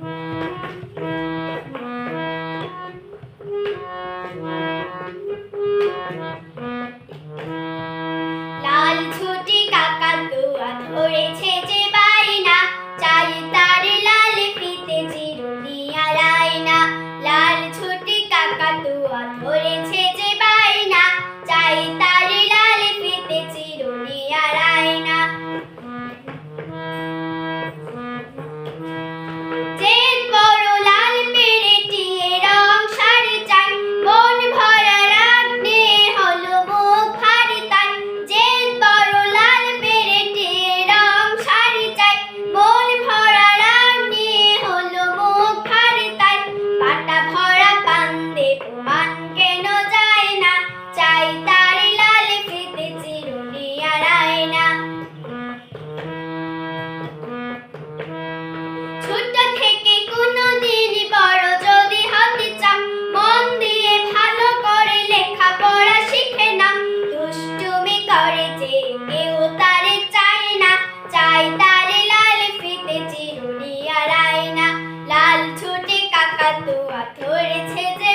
Thank you. করে কেউ তারে চায় না। চাই তারে লাল ফিতে চিরুনি আর আয়না। লাল ছুটে কাকাতুয়া ধরেছে যে